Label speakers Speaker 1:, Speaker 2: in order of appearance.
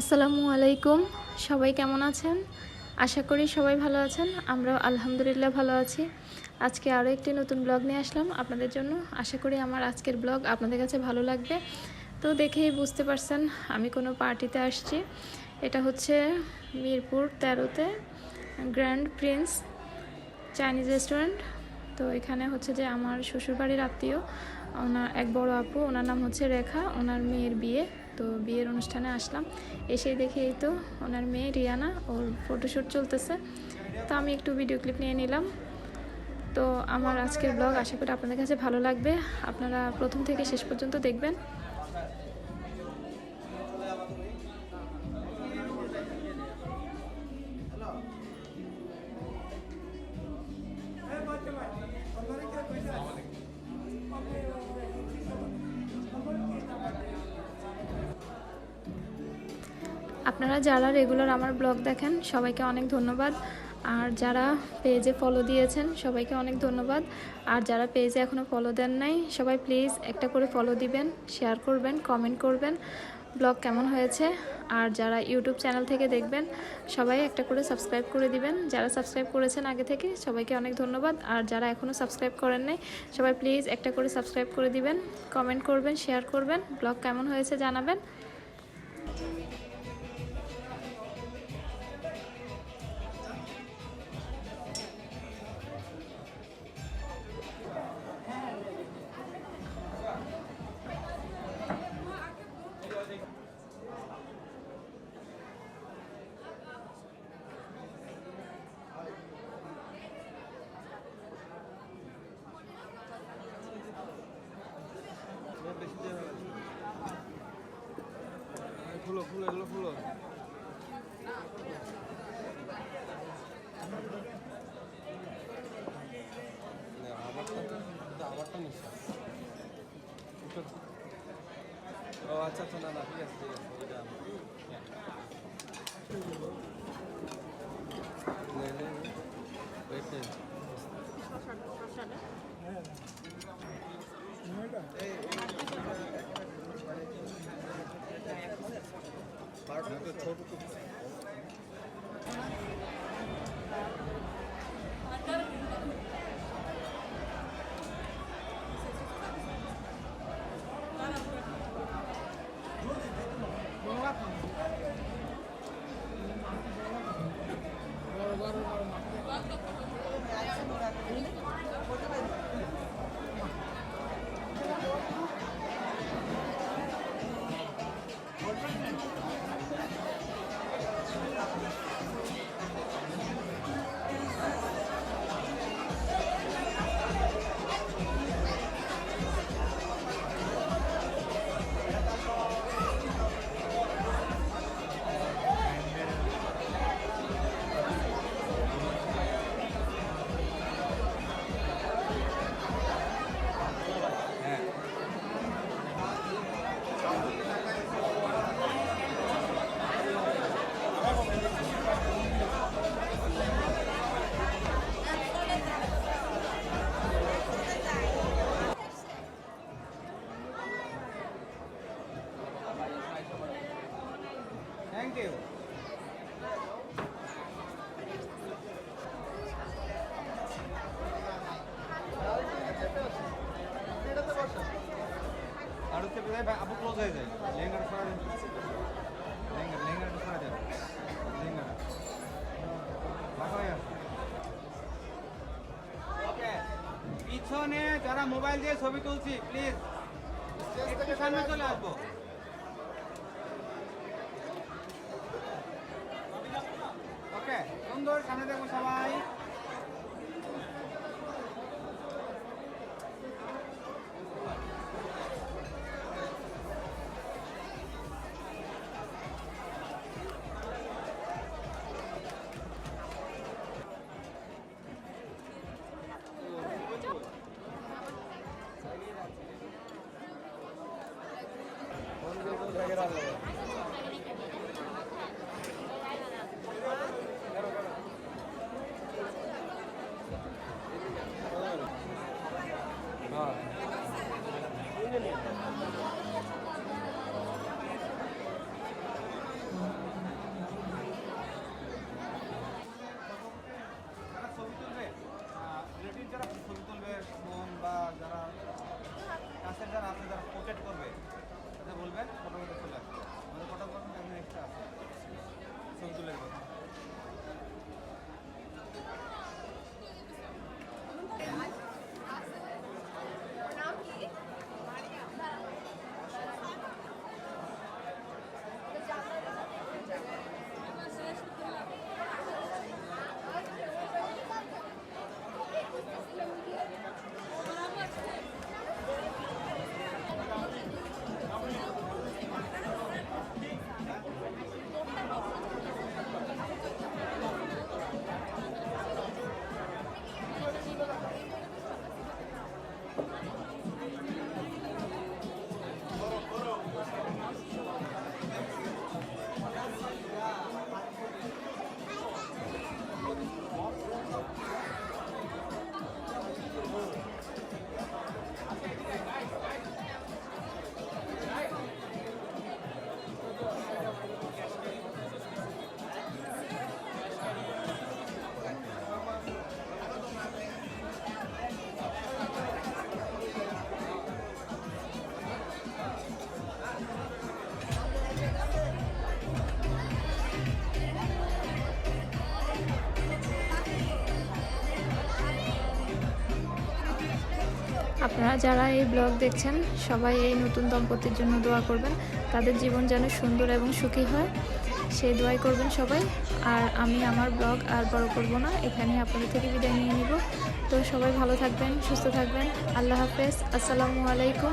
Speaker 1: আসসালামু আলাইকুম। সবাই কেমন আছেন? আশা করি সবাই ভালো আছেন। আমরাও আলহামদুলিল্লাহ ভালো আছি। আজকে আরও একটি নতুন ব্লগ নিয়ে আসলাম আপনাদের জন্য। আশা করি আমার আজকের ব্লগ আপনাদের কাছে ভালো লাগবে। তো দেখেই বুঝতে পারছেন, আমি কোনো পার্টিতে আসছি। এটা হচ্ছে মিরপুর তেরোতে গ্র্যান্ড প্রিন্স চাইনিজ রেস্টুরেন্ট। তো এখানে হচ্ছে যে আমার শ্বশুরবাড়ির আত্মীয়। ওনার এক বড় আপু, ওনার নাম হচ্ছে রেখা, ওনার মেয়ের বিয়ে। তো বিয়ের অনুষ্ঠানে আসলাম। এসে দেখি এই তো ওনার মেয়ে রিয়ানা, ওর ফটোশ্যুট চলতেছে। তো আমি একটু ভিডিও ক্লিপ নিয়ে নিলাম। তো আমার আজকের ব্লগ আশা করি আপনাদের কাছে ভালো লাগবে। আপনারা প্রথম থেকে শেষ পর্যন্ত দেখবেন। আপনারা যারা রেগুলার আমার ব্লগ দেখেন, সবাইকে অনেক ধন্যবাদ। আর যারা পেজে ফলো দিয়েছেন, সবাইকে অনেক ধন্যবাদ। আর যারা পেজে এখনও ফলো দেন নাই, সবাই প্লিজ একটা করে ফলো দিবেন শেয়ার করবেন কমেন্ট করবেন। ব্লগ কেমন হয়েছে? আর যারা ইউটিউব চ্যানেল থেকে দেখবেন, সবাই একটা করে সাবস্ক্রাইব করে দিবেন। যারা সাবস্ক্রাইব করেছেন আগে থেকে, সবাইকে অনেক ধন্যবাদ। আর যারা এখনও সাবস্ক্রাইব করেন নাই, সবাই প্লিজ একটা করে সাবস্ক্রাইব করে দিবেন কমেন্ট করবেন শেয়ার করবেন। ব্লগ কেমন হয়েছে জানাবেন।
Speaker 2: খুলো খুলো এগুলো খুলো আমারটা নিস ও আচ্ছা আচ্ছা না না ঠিক আছে ঠিক আছে আমার। নে, নে। Wait, Thank you. আর হচ্ছে বোধহয় বা- আপু ক্লোজ হয়ে যায়। লেহেঙ্গাটা সরা দেন লেহেঙ্গা লেহেঙ্গাটা সরা দেন হয়ে যারা মোবাইল দিয়ে ছবি তুলছি, প্লিজ। সামনে চলে আসব ওকে সুন্দর সামনে দেখো সবাই।
Speaker 1: আপনারা যারা এই ব্লগ দেখছেন, সবাই এই নতুন দম্পতির জন্য দোয়া করবেন। তাদের জীবন যেন সুন্দর এবং সুখী হয়। সেই দোয়াই করবেন সবাই। আর আমি আমার ব্লগ আর বড় করব না। এখানে আপনাদের থেকে বিদায় নিয়ে নিব। তো সবাই ভালো থাকবেন, সুস্থ থাকবেন। আল্লাহ হাফেজ। আসসালামু আলাইকুম।